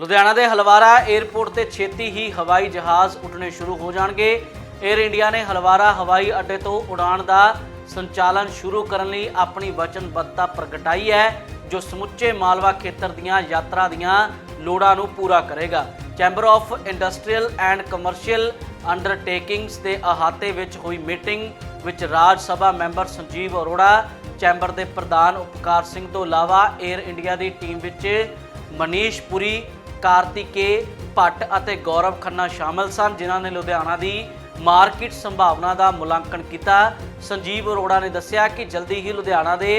ਲੁਧਿਆਣਾ ਦੇ ਹਲਵਾਰਾ 에ਅਰਪੋਰਟ ਤੇ ਛੇਤੀ ਹੀ ਹਵਾਈ ਜਹਾਜ਼ ਉੱਡਣੇ ਸ਼ੁਰੂ ਹੋ ਜਾਣਗੇ। 에ਅਰ ਇੰਡੀਆ ਨੇ ਹਲਵਾਰਾ ਹਵਾਈ ਅੱਡੇ ਤੋਂ ਉਡਾਣ ਦਾ ਸੰਚਾਲਨ ਸ਼ੁਰੂ ਕਰਨ ਲਈ ਆਪਣੀ ਵਚਨਬੱਧਤਾ ਪ੍ਰਗਟਾਈ ਹੈ, ਜੋ ਸਮੁੱਚੇ ਮਾਲਵਾ ਖੇਤਰ ਦੀਆਂ ਯਾਤਰਾ ਦੀਆਂ ਲੋੜਾਂ ਨੂੰ ਪੂਰਾ ਕਰੇਗਾ। Chamber of industrial and commercial undertakings ਦੇ ਅਹਾਤੇ ਵਿੱਚ ਹੋਈ ਮੀਟਿੰਗ ਵਿੱਚ ਰਾਜ ਸਭਾ ਮੈਂਬਰ ਸੰਜੀਵ ਅਰੋੜਾ, ਚੈਂਬਰ ਦੇ ਪ੍ਰਧਾਨ ਉਪਕਾਰ ਸਿੰਘ ਤੋਂ ਇਲਾਵਾ 에ਅਰ ਇੰਡੀਆ ਦੀ ਟੀਮ ਵਿੱਚ ਮਨੀਸ਼ ਪੁਰੀ ਕਾਰਤਿਕੇ, ਭੱਟ ਅਤੇ ਗੌਰਵ ਖੰਨਾ ਸ਼ਾਮਲ ਸਨ, ਜਿਨ੍ਹਾਂ ਨੇ ਲੁਧਿਆਣਾ ਦੀ ਮਾਰਕੀਟ ਸੰਭਾਵਨਾ ਦਾ ਮੁਲਾਂਕਣ ਕੀਤਾ। ਸੰਜੀਵ ਅਰੋੜਾ ਨੇ ਦੱਸਿਆ ਕਿ ਜਲਦੀ ਹੀ ਲੁਧਿਆਣਾ ਦੇ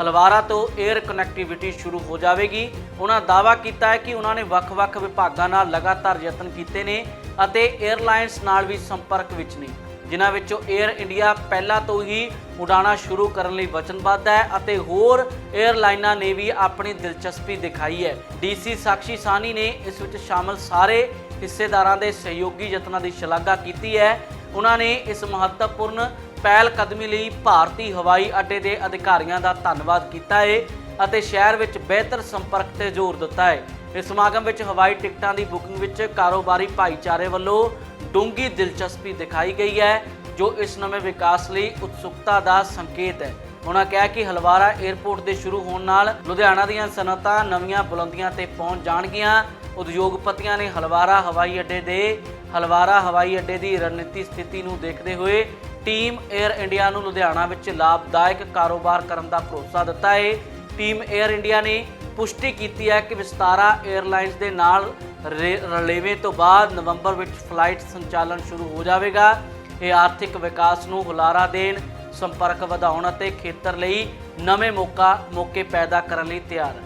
ਹਲਵਾਰਾ ਤੋਂ 에ਅਰ ਕਨੈਕਟੀਵਿਟੀ ਸ਼ੁਰੂ ਹੋ ਜਾਵੇਗੀ। ਉਹਨਾਂ ਦਾਅਵਾ ਕੀਤਾ ਹੈ ਕਿ ਉਹਨਾਂ ਨੇ ਵੱਖ-ਵੱਖ ਵਿਭਾਗਾਂ ਨਾਲ ਲਗਾਤਾਰ ਯਤਨ ਕੀਤੇ ਨੇ ਅਤੇ 에ਅਰਲਾਈਨਸ ਨਾਲ ਵੀ ਸੰਪਰਕ ਵਿੱਚ ਨੇ। ਜਿਨ੍ਹਾਂ ਵਿੱਚੋਂ 에ਅਰ ਇੰਡੀਆ ਪਹਿਲਾਂ ਤੋਂ ਹੀ ਉਡਾਣਾ ਸ਼ੁਰੂ ਕਰਨ ਲਈ ਵਚਨਬੱਧ ਹੈ ਅਤੇ ਹੋਰ 에ਅਰਲਾਈਨਾਂ ਨੇ ਵੀ ਆਪਣੀ ਦਿਲਚਸਪੀ ਦਿਖਾਈ ਹੈ। ਡੀਸੀ ਸਾਕਸ਼ੀ ਸਾਨੀ ਨੇ ਇਸ ਵਿੱਚ ਸ਼ਾਮਲ ਸਾਰੇ ਹਿੱਸੇਦਾਰਾਂ ਦੇ ਸਹਿਯੋਗੀ ਯਤਨਾਂ ਦੀ ਸ਼ਲਾਘਾ ਕੀਤੀ ਹੈ। ਉਹਨਾਂ ਨੇ ਇਸ ਮਹੱਤਵਪੂਰਨ ਪਹਿਲ ਕਦਮੀ ਲਈ ਭਾਰਤੀ ਹਵਾਈ ਅੱਡੇ ਦੇ ਅਧਿਕਾਰੀਆਂ ਦਾ ਧੰਨਵਾਦ ਕੀਤਾ ਹੈ ਅਤੇ ਸ਼ਹਿਰ ਵਿੱਚ ਬਿਹਤਰ ਸੰਪਰਕ ਤੇ ਜ਼ੋਰ ਦਿੱਤਾ ਹੈ ਇਸ ਸਮਾਗਮ ਵਿੱਚ ਹਵਾਈ ਟਿਕਟਾਂ ਦੀ ਬੁਕਿੰਗ ਵਿੱਚ ਕਾਰੋਬਾਰੀ ਭਾਈਚਾਰੇ ਵੱਲੋਂ ਡੂੰਗੀ ਦਿਲਚਸਪੀ ਦਿਖਾਈ ਗਈ ਹੈ, ਜੋ ਇਸ ਨਵੇਂ ਵਿਕਾਸ ਲਈ ਉਤਸੁਕਤਾ ਦਾ ਸੰਕੇਤ ਹੈ। ਉਹਨਾਂ ਕਿਹਾ ਕਿ ਹਲਵਾਰਾ 에ਅਰਪੋਰਟ ਦੇ ਸ਼ੁਰੂ ਹੋਣ ਨਾਲ ਲੁਧਿਆਣਾ ਦੀਆਂ ਸਨਅਤਾਂ ਨਵੀਆਂ ਬੁਲੰਦੀਆਂ ਤੇ ਪਹੁੰਚ ਜਾਣਗੀਆਂ। ਉਦਯੋਗਪਤੀਆਂ ਨੇ ਹਲਵਾਰਾ ਹਵਾਈ ਅੱਡੇ ਦੇ, ਹਲਵਾਰਾ ਹਵਾਈ ਅੱਡੇ ਦੀ ਰਣਨੀਤੀ ਸਥਿਤੀ ਨੂੰ ਦੇਖਦੇ ਹੋਏ ਟੀਮ 에ਅਰ ਇੰਡੀਆ ਨੂੰ ਲੁਧਿਆਣਾ ਵਿੱਚ ਲਾਭਦਾਇਕ ਕਾਰੋਬਾਰ ਕਰਨ ਦਾ ਭਰੋਸਾ ਦਿੱਤਾ ਹੈ। ਟੀਮ 에ਅਰ ਇੰਡੀਆ ਨੇ ਪੁਸ਼ਟੀ ਕੀਤੀ ਹੈ ਕਿ ਵਿਸਤਾਰਾ 에ਅਰਲਾਈਨਸ ਦੇ ਨਾਲ ਰੇ- ਰਲੇਵੇਂ ਤੋਂ ਬਾਅਦ ਨਵੰਬਰ ਵਿੱਚ ਫਲਾਈਟ ਸੰਚਾਲਨ ਸ਼ੁਰੂ ਹੋ ਜਾਵੇਗਾ। ਇਹ ਆਰਥਿਕ ਵਿਕਾਸ ਨੂੰ ਹੁਲਾਰਾ ਦੇਣ, ਸੰਪਰਕ ਵਧਾਉਣ ਅਤੇ ਖੇਤਰ ਲਈ ਨਵੇਂ ਮੌਕਾ, ਮੌਕੇ ਪੈਦਾ ਕਰਨ ਲਈ ਤਿਆਰ। ਹੈ